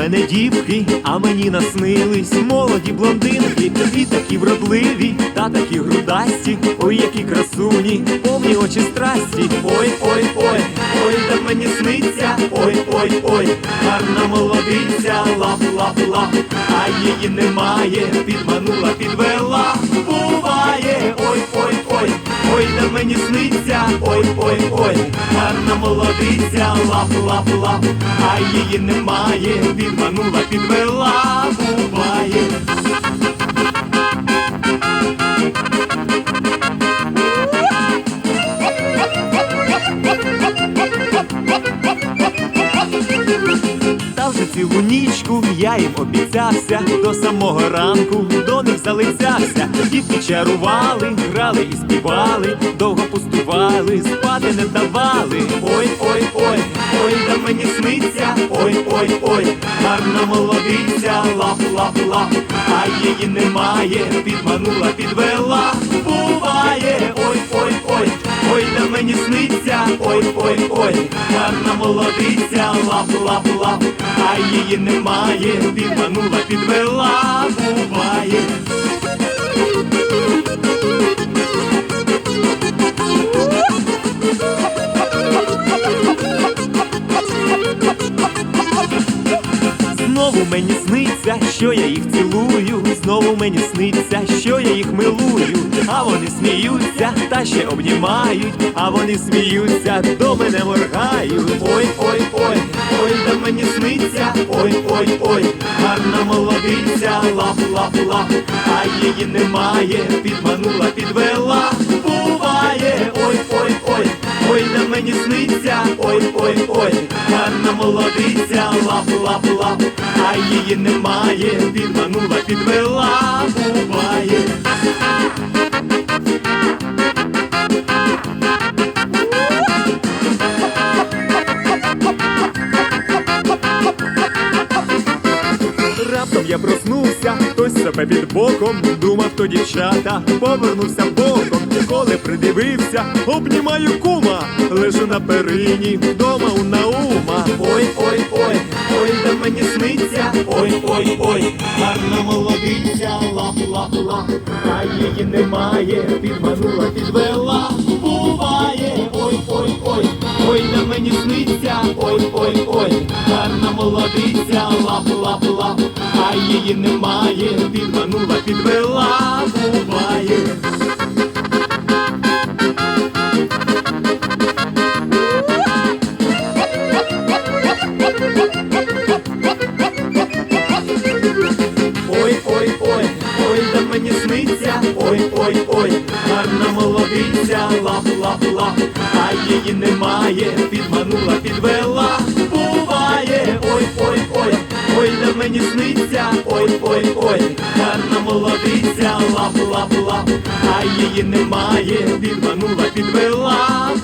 мене дівки, а мені наснились молоді блондинки, і такі вродливі, та такі грудасті, ой, які красуні, повні очі страсті. Ой, ой, ой, ой, да мені сниться, ой, ой, ой, гарна молодиця, лап, лап, лап, а її немає, підманула, підвела, буває, ой, ой, ой, ой, да мені сниться, ой, ой, ой, гарна молодиця, лап, лап, лап, а її немає, підманула, підвела, вже нічку я їм обіцявся. До самого ранку до них залицявся. Дітки чарували, грали і співали, довго пустували, спати не давали. Ой, ой, да мені сниться, ой, ой, ой, гарна молодиця, лап, лап, лап, а її немає, підманула, підвела, буває, ой, ой, ой, ой, да мені сниться, ой, ой, ой, гарна молодиця, лап, лап, лап, а її немає, підманула, підвела, буває. Знову мені сниться, що я їх цілую, знову мені сниться, що я їх милую, а вони сміються та ще обнімають, а вони сміються, до мене моргають. Ой, ой, ой, ой, да мені сниться, ой, ой, ой, гарна молодиця, лап, лап, лап, а її немає, підманула, підвела, буває, ой, ой, ой, ой, да мені сниться, ой, ой, ой, гарна молодиця, лап, лап, лап, а її немає, підманула, підвела, буває. Я проснувся, хтось себе під боком, думав, то дівчата, повернувся боком, коли придивився, обнімаю кума, лежу на перині, вдома у Наума. Ой, ой, ой, ой, да мені сниться, ой, ой, ой, гарна молодиця, лап, лап, лап, а її немає, підманула, підвела, мені сниться, ой, ой, ой, гарна молодиця, лап, лап, лап, а її немає, підманула, підвела, буває. Сниться, ой, ой, ой, гарна молодиця, лап, лап, лап, а її немає, підманула, підвела, буває, ой, ой, да мені сниться, ой, ой, ой, гарна молодиця, лап, лап, лап, а її немає, підманула, підвела.